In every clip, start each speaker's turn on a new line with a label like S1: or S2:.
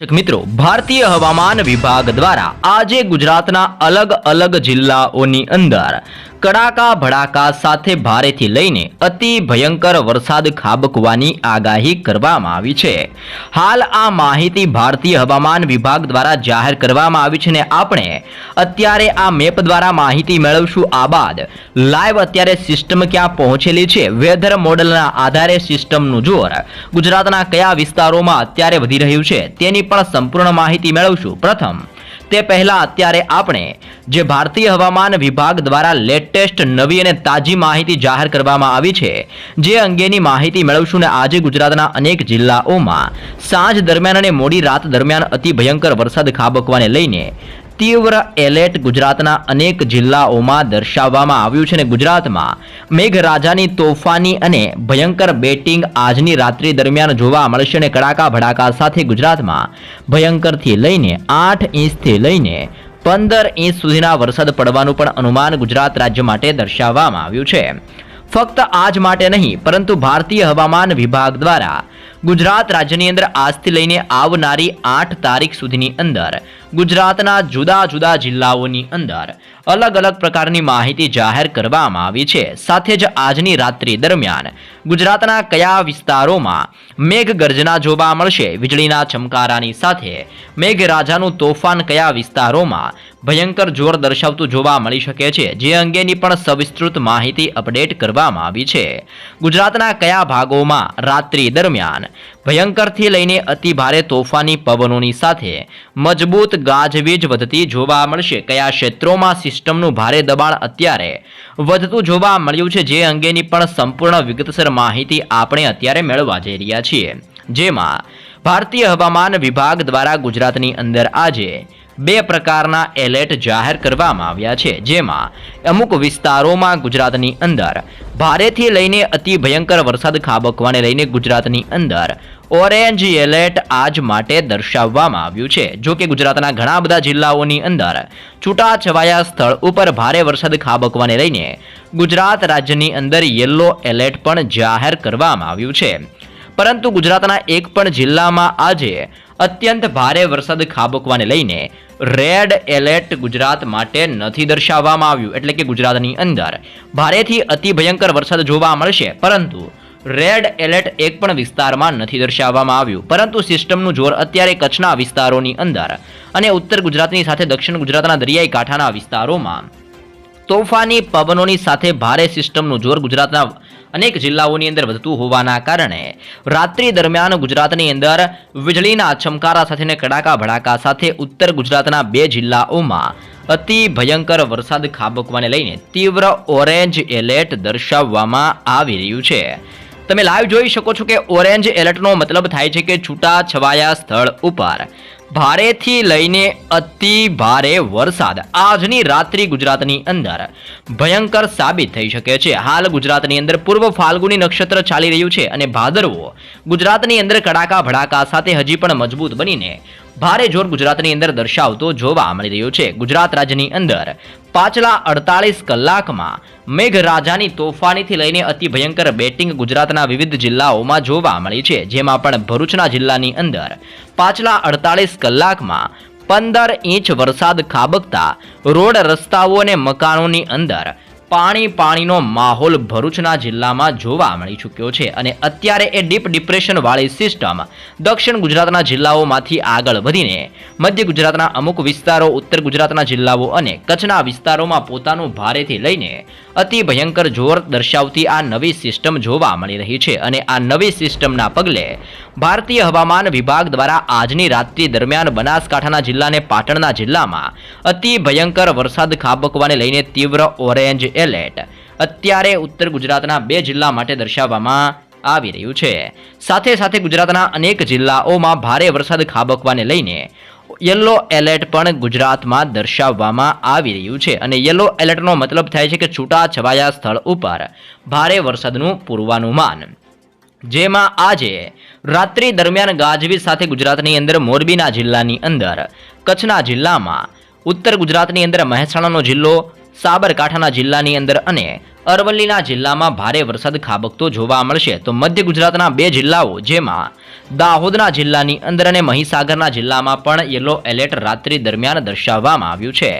S1: મિત્રો ભારતીય હવામાન વિભાગ દ્વારા આજે ગુજરાતના અલગ અલગ જિલ્લાઓની અંદર કડાકા ભડાકા સાથે ભારેથી લઈને અતિ ભયંકર વરસાદ ખાબકવાની આગાહી કરવામાં આવી છે. હાલ આ માહિતી ભારતીય હવામાન વિભાગ દ્વારા જાહેર કરવામાં આવી છે ને આપણે અત્યારે આ મેપ દ્વારા માહિતી મેળવશું. આ બાદ લાઈવ અત્યારે સિસ્ટમ ક્યાં પહોંચેલી છે? વેધર મોડલના આધારે સિસ્ટમનું જોર ગુજરાતના કયા વિસ્તારોમાં અત્યારે વધી રહ્યું છે તેની પણ સંપૂર્ણ માહિતી મેળવશું. પ્રથમ તે પહેલા અત્યારે આપણે જે ભારતીય હવામાન વિભાગ દ્વારા લેટેસ્ટ નવી અને તાજી માહિતી જાહેર કરવામાં આવી છે, જે અંગેની માહિતી મેળવશું ને આજે ગુજરાતના અનેક જિલ્લાઓમાં. સાંજ દરમિયાન અને મોડી રાત દરમિયાન અતિ ભયંકર વરસાદ ખાબકવાને લઈને તીવ્ર એલર્ટ ગુજરાતના અનેક જિલ્લાઓમાં દર્શાવવામાં આવ્યું છે અને ગુજરાતમાં મેઘરાજાની તોફાની અને ભયંકર બેટિંગ આજની રાત્રિ દરમિયાન જોવા મળશે અને કડાકા ભડાકા સાથે ગુજરાતમાં ભયંકરથી લઈને આઠ ઇંચથી લઈને પંદર ઇંચ સુધીના વરસાદ પડવાનું પણ અનુમાન ગુજરાત રાજ્ય માટે દર્શાવવામાં આવ્યું છે. ફક્ત આજ માટે નહીં, પરંતુ ભારતીય હવામાન વિભાગ દ્વારા ગુજરાત રાજ્યની અંદર આજથી લઈને આવનારી આઠ તારીખ સુધીની અંદર ગુજરાતના જુદા જુદા જિલ્લાઓની અંદર અલગ અલગ પ્રકારની માહિતી જાહેર કરવામાં આવી છે. સાથે જ આજની રાત્રિ દરમિયાન ગુજરાતના કયા વિસ્તારોમાં મેઘગર્જના જોવા મળશે? વીજળીના ચમકારાની સાથે મેઘરાજાનું તોફાન કયા વિસ્તારોમાં ભયંકર જોર દર્શાવતું જોવા મળી શકે છે, જે અંગેની પણ સવિસ્તૃત માહિતી અપડેટ કરવામાં આવી છે. ગુજરાતના કયા ભાગોમાં રાત્રિ દરમિયાન ભયંકરથી લઈને અતિ ભારે તોફાની પવનોની સાથે મજબૂત ગાજવીજ વધતી જોવા મળશે. કયા ક્ષેત્રોમાં સિસ્ટમનું ભારે દબાણ અત્યારે વધતું જોવા મળ્યું છે, જે અંગેની પણ સંપૂર્ણ વિગતસર માહિતી આપણે અત્યારે મેળવવા જઈ રહ્યા છીએ. જેમાં ભારતીય હવામાન વિભાગ દ્વારા ગુજરાતની અંદર આજે બે પ્રકારના એલર્ટ જાહેર કરવામાં આવ્યા છે, જેમાં અમુક વિસ્તારોમાં ગુજરાતની અંદર ભારેથી લઈને અતિ ભયંકર વરસાદ ખાબકવાને લઈને ગુજરાતની અંદર ઓરેન્જ એલર્ટ આજ માટે દર્શાવવામાં આવ્યું છે. જો કે ગુજરાતના ઘણા બધા જિલ્લાઓની અંદર છૂટાછવાયા સ્થળ ઉપર ભારે વરસાદ ખાબકવાને લઈને ગુજરાત રાજ્યની અંદર યલો એલર્ટ પણ જાહેર કરવામાં આવ્યું છે. પરંતુ ગુજરાતના એક પણ જિલ્લામાં આજે અત્યંત ભારે વરસાદ ખાબકવાને લઈને રેડ એલર્ટ ગુજરાત માટે નથી દર્શાવવામાં આવ્યું, એટલે કે ગુજરાતની અંદર. ભારેથી અતિ ભયંકર વરસાદ જોવા મળશે, પરંતુ રેડ એલર્ટ એક પણ વિસ્તારમાં નથી દર્શાવવામાં આવ્યું. પરંતુ સિસ્ટમનું જોર અત્યારે કચ્છના વિસ્તારોની અંદર અને ઉત્તર ગુજરાતની સાથે દક્ષિણ ગુજરાતના દરિયાઈ કાંઠાના વિસ્તારોમાં. તોફાની પવનોની સાથે ભારે સિસ્ટમનું જોર ગુજરાતના અનેક જિલ્લાઓની અંદર વધતું હોવાના કારણે રાત્રિ દરમિયાન ગુજરાતની અંદર વીજળીના ચમકારા સાથે કડાકા ભડાકા સાથે ઉત્તર ગુજરાતના બે જિલ્લાઓમાં અતિ ભયંકર વરસાદ ખાબકવાને લઈને તીવ્ર ઓરેન્જ એલર્ટ દર્શાવવામાં આવી રહ્યું છે. તમે લાઈવ જોઈ શકો છો કે ઓરેન્જ એલર્ટનો મતલબ થાય છે કે છૂટા છવાયા સ્થળ ઉપર. ભારેથી લઈને અતિ ભારે વરસાદ. આજની રાત્રિ ગુજરાતની અંદર ભયંકર સાબિત થઈ શકે છે. હાલ ગુજરાતની અંદર પૂર્વ ફાલ્ગુની નક્ષત્ર ચાલી રહ્યું છે અને ભાદરવો ગુજરાતની અંદર કડાકા ભડાકા સાથે હજી પણ મજબૂત બનીને ભારે જોર ગુજરાતની અંદર દર્શાવતો જોવા મળી રહ્યો છે. ગુજરાત રાજ્યની અંદર પાછલા અડતાલીસ કલાકમાં મેઘરાજાની તોફાનીથી લઈને અતિ ભયંકર બેટિંગ ગુજરાતના વિવિધ જિલ્લાઓમાં જોવા મળી છે. જેમાં પણ ભરૂચના જિલ્લાની અંદર પાછલા અડતાલીસ કલાકમાં પંદર ઇંચ વરસાદ ખાબકતા રોડ રસ્તાઓ અને મકાનોની અંદર પાણી પાણીનો માહોલ ભરૂચના જિલ્લામાં જોવા મળી ચૂક્યો છે અને અત્યારે એ ડીપ ડિપ્રેશનવાળી સિસ્ટમ દક્ષિણ ગુજરાતના જિલ્લાઓમાંથી આગળ વધીને મધ્ય ગુજરાતના અમુક વિસ્તારો, ઉત્તર ગુજરાતના જિલ્લાઓ અને કચ્છના વિસ્તારોમાં પોતાનું ભારેથી લઈને અતિ ભયંકર જોર દર્શાવતી આ નવી સિસ્ટમ જોવા મળી રહી છે અને આ નવી સિસ્ટમના પગલે ભારતીય હવામાન વિભાગ દ્વારા આજની રાત્રિ દરમિયાન બનાસકાંઠાના જિલ્લાને પાટણના જિલ્લામાં અતિ ભયંકર વરસાદ ખાબકવાને લઈને તીવ્ર ઓરેન્જ એલર્ટ. અત્યારે ઉત્તર ગુજરાતના બે જિલ્લા માટે દર્શાવવામાં આવી રહ્યું છે. સાથે સાથે ગુજરાતના અનેક જિલ્લાઓમાં ભારે વરસાદ ખાબકવાને લઈને યલો એલર્ટ પણ ગુજરાતમાં દર્શાવવામાં આવી રહ્યું છે અને યલો એલર્ટનો મતલબ થાય છે કે છૂટા છવાયા સ્થળ ઉપર ભારે વરસાદનું પૂર્વાનુમાન. જેમાં આજે રાત્રિ દરમિયાન ગાજવીજ સાથે ગુજરાતની અંદર મોરબીના જિલ્લાની અંદર, કચ્છના જિલ્લામાં, ઉત્તર ગુજરાતની અંદર મહેસાણાનો જિલ્લો સાબરકાંઠાના જિલ્લાની અંદર અને અરવલ્લીના જિલ્લામાં ભારે વરસાદ ખાબકતો જોવા મળશે. તો મધ્ય ગુજરાતના બે જિલ્લાઓ, જેમાં દાહોદના જિલ્લાની અંદર અને મહીસાગરના જિલ્લામાં પણ યલો એલર્ટ રાત્રિ દરમિયાન દર્શાવવામાં આવ્યું છે.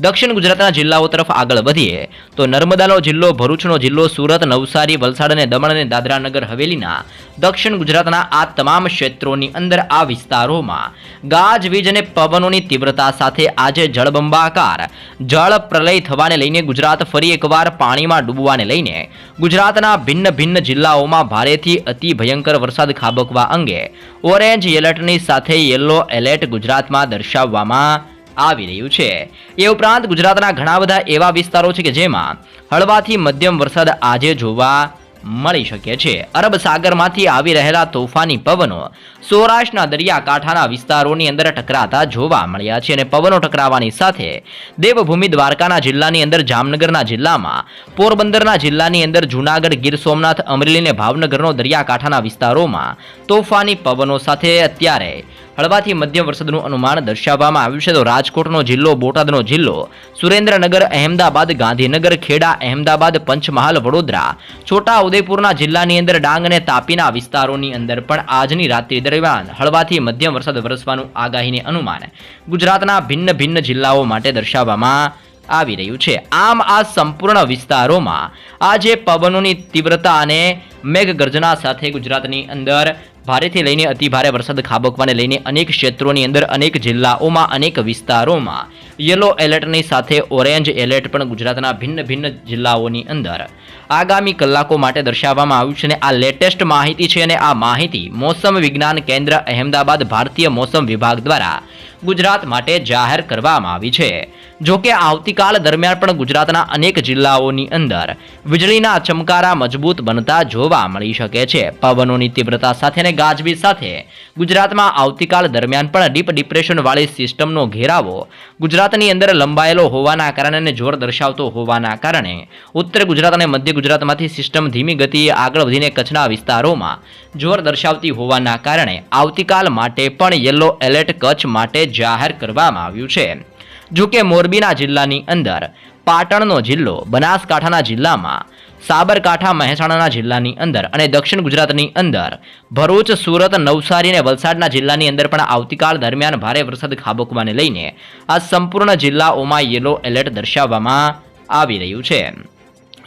S1: દક્ષિણ ગુજરાતના જિલ્લાઓ તરફ આગળ વધીએ, તો નર્મદાનો જિલ્લો, ભરૂચનો જિલ્લો, સુરત, નવસારી, વલસાડ અને દમણ અને દાદરા નગર હવેલીના દક્ષિણ ગુજરાતના આ તમામ ક્ષેત્રોની અંદર આ વિસ્તારોમાં ગાજવીજ અને પવનોની તીવ્રતા સાથે આજે જળબંબાકાર જળ પ્રલય થવાને લઈને ગુજરાત ફરી એકવાર પાણીમાં ડૂબવાને લઈને ગુજરાતના ભિન્ન ભિન્ન જિલ્લાઓમાં ભારેથી અતિ ભયંકર વરસાદ ખાબકવા અંગે ઓરેન્જ એલર્ટની સાથે યલો એલર્ટ ગુજરાતમાં દર્શાવવામાં આવી રહ્યું છે. એ ઉપરાંત ગુજરાતના ઘણા બધા એવા વિસ્તારો છે કે જેમાં હળવાથી મધ્યમ વરસાદ આજે જોવા મળી શકે છે. અરબ સાગરમાંથી આવી રહેલા તોફાની પવનો સૌરાષ્ટ્રના દરિયાકાંઠાના વિસ્તારોની અંદર ટકરાતા જોવા મળ્યા છે અને પવનો ટકરાવાની સાથે દેવભૂમિ દ્વારકાના જિલ્લાની અંદર જામનગરના જિલ્લામાં, પોરબંદરના જિલ્લાની અંદર જૂનાગઢ, ગીર સોમનાથ અમરેલી અને ભાવનગરનો દરિયાકાંઠાના વિસ્તારોમાં તોફાની પવનો સાથે અત્યારે હળવાથી મધ્યમ વરસાદનું અનુમાન દર્શાવવામાં આવ્યું છે. તો રાજકોટનો જિલ્લો, બોટાદનો જિલ્લો, સુરેન્દ્રનગર, અહેમદાબાદ, ગાંધીનગર, ખેડા, અહેમદાબાદ, પંચમહાલ, વડોદરા, છોટા ઉદેપુરના જિલ્લાની અંદર ડાંગ અને તાપીના વિસ્તારોની અંદર પણ આજની રાત્રિ દરમિયાન હળવાથી મધ્યમ વરસાદ વરસવાનું આગાહીને અનુમાન ગુજરાતના ભિન્ન ભિન્ન જિલ્લાઓ માટે દર્શાવવામાં આવી રહ્યું છે. આમ આ સંપૂર્ણ વિસ્તારોમાં આજે પવનોની તીવ્રતા અને મેઘગર્જના સાથે ગુજરાતની અંદર ભારેથી લઈને અતિ ભારે વરસાદ ખાબકવાને લઈને અનેક ક્ષેત્રોની અંદર અનેક જિલ્લાઓમાં, અનેક વિસ્તારોમાં. યલો એલર્ટની સાથે ઓરેન્જ એલર્ટ પણ ગુજરાતના ભિન્ન ભિન્ન જિલ્લાઓની અંદર. આગામી કલાકો માટે દર્શાવવામાં આવ્યું છે અને આ લેટેસ્ટ માહિતી છે અને આ માહિતી મોસમ વિજ્ઞાન કેન્દ્ર અહેમદાબાદ ભારતીય મોસમ વિભાગ દ્વારા ગુજરાત માટે જાહેર કરવામાં આવી છે. જો કે આવતીકાલ દરમિયાન પણ ગુજરાતના અનેક જિલ્લાઓની અંદર વીજળીના ચમકારા મજબૂત બનતા જોવા મળી શકે છે. પવનોની તીવ્રતા સાથે અને ગાજવીજ સાથે ગુજરાતમાં આવતીકાલ દરમિયાન પણ ડીપ ડિપ્રેશનવાળી સિસ્ટમનો ઘેરાવો ગુજરાતની અંદર લંબાયેલો હોવાના કારણે અને જોર દર્શાવતો હોવાના કારણે ઉત્તર ગુજરાત અને મધ્ય ગુજરાતમાંથી સિસ્ટમ ધીમી ગતિએ આગળ વધીને કચ્છના વિસ્તારોમાં જોર દર્શાવતી હોવાના કારણે આવતીકાલ માટે પણ યલો એલર્ટ કચ્છ માટે જાહેર કરવામાં આવ્યું છે. જો કે મોરબીના જિલ્લાની અંદર પાટણનો જિલ્લો, બનાસકાંઠાના જિલ્લામાં, સાબરકાંઠા, મહેસાણાના જિલ્લાની અંદર અને દક્ષિણ ગુજરાતની અંદર ભરૂચ, સુરત, નવસારી અને વલસાડના જિલ્લાની અંદર પણ આવતીકાલ દરમિયાન ભારે વરસાદ ખાબકવાને લઈને આ સંપૂર્ણ જિલ્લાઓમાં યલો એલર્ટ દર્શાવવામાં આવી રહ્યું છે.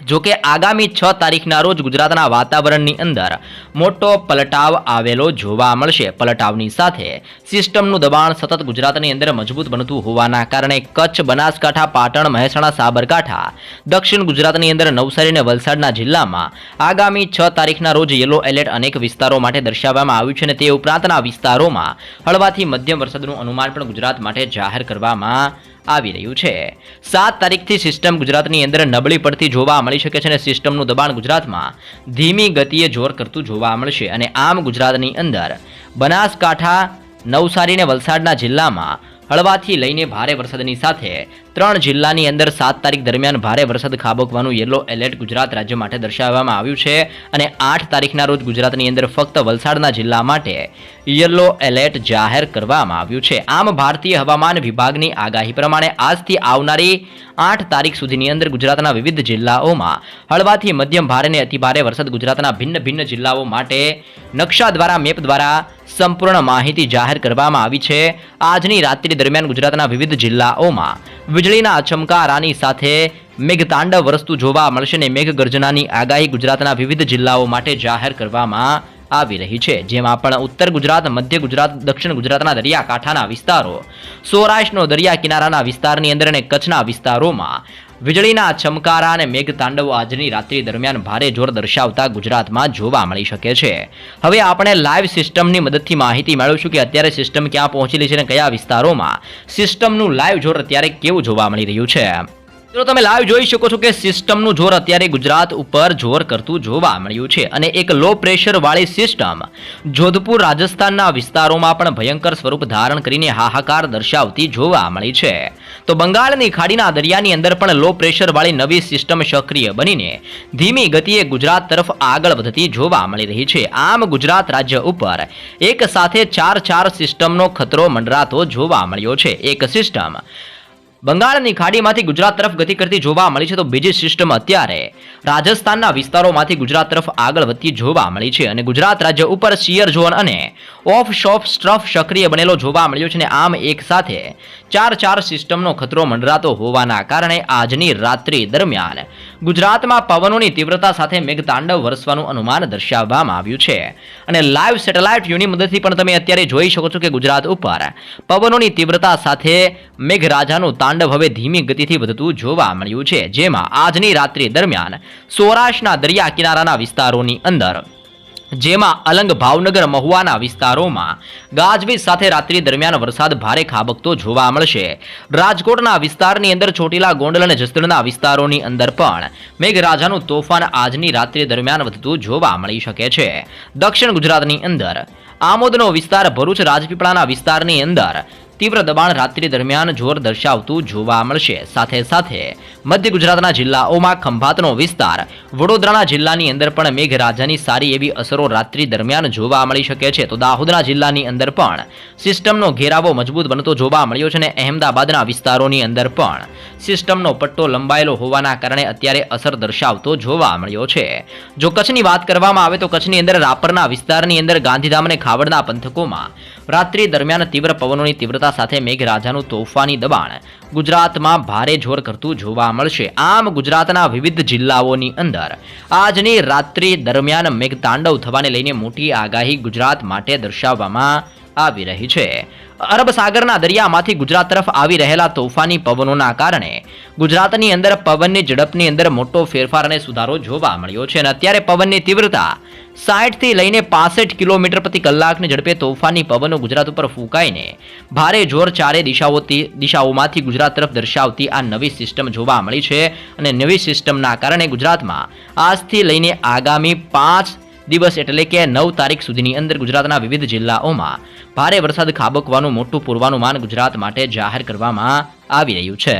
S1: જો કે આગામી છ તારીખના રોજ ગુજરાતના વાતાવરણની અંદર મોટો પલટાવ આવેલો જોવા મળશે. પલટાવની સાથે સિસ્ટમનું દબાણ સતત ગુજરાતની અંદર મજબૂત બનતું હોવાના કારણે કચ્છ, બનાસકાંઠા, પાટણ, મહેસાણા, સાબરકાંઠા, દક્ષિણ ગુજરાતની અંદર નવસારી અને વલસાડના જિલ્લામાં આગામી છ તારીખના રોજ યલો એલર્ટ અનેક વિસ્તારો માટે દર્શાવવામાં આવ્યું છે અને તે ઉપરાંતના વિસ્તારોમાં હળવાથી મધ્યમ વરસાદનું અનુમાન પણ ગુજરાત માટે જાહેર કરવામાં આવી રહ્યું છે. સાત તારીખથી સિસ્ટમ ગુજરાતની અંદર નબળી પડતી જોવા મળી શકે છે અને સિસ્ટમનું દબાણ ગુજરાતમાં ધીમી ગતિએ જોર કરતું જોવા મળશે અને આમ ગુજરાતની અંદર બનાસકાંઠા, નવસારી અને વલસાડના જિલ્લામાં હળવાથી લઈને ભારે વરસાદની સાથે ત્રણ જિલ્લાની અંદર સાત તારીખ દરમિયાન ભારે વરસાદ ખાબકવાનું યલો એલર્ટ ગુજરાત રાજ્ય માટે દર્શાવવામાં આવ્યું છે અને આઠ તારીખના રોજ ગુજરાતની અંદર ફક્ત વલસાડના જિલ્લા માટે યલો એલર્ટ જાહેર કરવામાં આવ્યું છે. આમ ભારતીય હવામાન વિભાગની આગાહી પ્રમાણે આજથી આવનારી આઠ તારીખ સુધીની અંદર ગુજરાતના વિવિધ જિલ્લાઓમાં હળવાથી મધ્યમ ભારે અને અતિભારે વરસાદ ગુજરાતના ભિન્ન ભિન્ન જિલ્લાઓ માટે નકશા દ્વારા મેપ દ્વારા સંપૂર્ણ માહિતી જાહેર કરવામાં આવી છે. આજની રાત્રિ દરમિયાન ગુજરાતના વિવિધ જિલ્લાઓમાં વીજળીના ચમકારાની સાથે મેઘતાંડવ વરસતું જોવા મળશે અને મેઘગર્જનાની આગાહી ગુજરાતના વિવિધ જિલ્લાઓ માટે જાહેર કરવામાં આવી રહી છે, જેમાં પણ ઉત્તર ગુજરાત, મધ્ય ગુજરાત, દક્ષિણ ગુજરાતના દરિયાકાંઠાના વિસ્તારો, સૌરાષ્ટ્રનો દરિયા કિનારાના વિસ્તારની અંદર અને કચ્છના વિસ્તારોમાં વીજળીના ચમકારા અને મેઘતાંડવો આજની રાત્રિ દરમિયાન ભારે જોર દર્શાવતા ગુજરાતમાં જોવા મળી શકે છે. હવે આપણે લાઈવ સિસ્ટમની મદદથી માહિતી મેળવીશું કે અત્યારે સિસ્ટમ ક્યાં પહોંચેલી છે અને કયા વિસ્તારોમાં સિસ્ટમનું લાઈવ જોર અત્યારે કેવું જોવા મળી રહ્યું છે. તો તમે લાઈવ જોઈ શકો છો કે સિસ્ટમનું જોર અત્યારે ગુજરાત ઉપર જોર કરતું જોવા મળ્યું છે અને એક લો પ્રેશર વાળી સિસ્ટમ જોધપુર, રાજસ્થાનના વિસ્તારોમાં પણ ભયંકર સ્વરૂપ ધારણ કરીને હાહાકાર દર્શાવતી જોવા મળી છે. તો બંગાળની ખાડીના દરિયાની અંદર પણ લો પ્રેશર વાળી નવી સિસ્ટમ સક્રિય બનીને ધીમી ગતિએ ગુજરાત તરફ આગળ વધતી જોવા મળી રહી છે. આમ ગુજરાત રાજ્ય ઉપર એક સાથે ચાર ચાર સિસ્ટમનો ખતરો મંડરાતો જોવા મળ્યો છે. એક સિસ્ટમ બંગાળની ખાડીમાંથી ગુજરાત તરફ ગતિ કરતી જોવા મળી છે તો બીજી સિસ્ટમ અત્યારે. રાજસ્થાનના વિસ્તારોમાંથી ગુજરાત તરફ આગળ વધતી જોવા મળી છે અને ગુજરાત રાજ્ય ઉપર શિયર ઝોન અને ઓફ શોફ સ્ટ્રફ સક્રિય બનેલો જોવા મળ્યો છે અને આમ એક સાથે ચાર ચાર સિસ્ટમનો ખતરો મંડરાતો હોવાના કારણે આજની રાત્રિ દરમિયાન ગુજરાતમાં પવનોની તીવ્રતા સાથે મેઘતાંડવ વરસવાનું અનુમાન દર્શાવવામાં આવ્યું છે. અને લાઈવ સેટેલાઇટ વ્યૂની મદદથી પણ તમે અત્યારે જોઈ શકો છો કે ગુજરાત ઉપર પવનોની તીવ્રતા સાથે મેઘરાજાનું તાંડવ હવે ધીમી ગતિથી વધતું જોવા મળ્યું છે. જેમાં આજની રાત્રિ દરમિયાન સૌરાષ્ટ્રના દરિયા કિનારાના વિસ્તારોની અંદર જેમાં અલંગ ભાવનગર મહુવાના વિસ્તારોમાં ગાજવીજ સાથે રાત્રિ દરમિયાન વરસાદ ભારે ખાબકતો જોવા મળશે. રાજકોટના વિસ્તારની અંદર ચોટીલા ગોંડલ અને જસદણના વિસ્તારોની અંદર પણ મેઘરાજાનું તોફાન આજની રાત્રિ દરમિયાન વધતું જોવા મળી શકે છે. દક્ષિણ ગુજરાતની અંદર આમોદનો વિસ્તાર ભરૂચ રાજપીપળાના વિસ્તારની અંદર તીવ્ર દબાણ રાત્રિ દરમિયાન જોર દર્શાવતું જોવા મળશે. સાથે સાથે મધ્ય ગુજરાતના જિલ્લાઓમાં ખંભાતનો વિસ્તાર, વડોદરાના જિલ્લાની અંદર પણ મેઘરાજાની સારી એવી અસરો રાત્રિ દરમિયાન જોવા મળી શકે છે. તો દાહોદના જિલ્લાની અંદર પણ સિસ્ટમનો ઘેરાવો મજબૂત બનતો જોવા મળ્યો છે અને અહેમદાબાદના વિસ્તારોની અંદર પણ સિસ્ટમનો પટ્ટો લંબાયેલો હોવાના કારણે અત્યારે અસર દર્શાવતો જોવા મળ્યો છે. જો કચ્છની વાત કરવામાં આવે તો કચ્છની અંદર રાપરના વિસ્તારની અંદર ગાંધીધામ અને ખાવડના પંથકોમાં રાત્રિ દરમિયાન તીવ્ર પવનોની તીવ્રતા સાથે મેઘરાજાનું તોફાની દબાણ. ગુજરાતમાં ભારે જોર કરતું જોવા મળશે. આમ ગુજરાતના વિવિધ જિલ્લાઓની અંદર આજની રાત્રિ દરમિયાન મેઘતાંડવ થવાને લઈને મોટી આગાહી ગુજરાત માટે દર્શાવવામાં આવી રહી છે. અરબ સાગરના દરિયામાંથી ગુજરાત તરફ આવી રહેલા તોફાની પવનોના કારણે ગુજરાતની અંદર પવનની ઝડપની અંદર મોટો ફેરફાર અને સુધારો જોવા મળ્યો છે અને અત્યારે પવનની તીવ્રતા સાઠથી લઈને પાસઠ કિલોમીટર પ્રતિ કલાકની ઝડપે તોફાની પવનો ગુજરાત ઉપર ફૂંકાઈને ભારે જોર ચારે દિશાઓથી દિશાઓમાંથી ગુજરાત તરફ દર્શાવતી આ નવી સિસ્ટમ જોવા મળી છે અને નવી સિસ્ટમના કારણે ગુજરાતમાં આજથી લઈને આગામી પાંચ દિવસ એટલે કે નવ તારીખ સુધીની અંદર ગુજરાતના વિવિધ જિલ્લાઓમાં ભારે વરસાદ ખાબકવાનું, મોટું પૂર્વાનુમાન ગુજરાત માટે જાહેર કરવામાં આવી રહ્યું છે.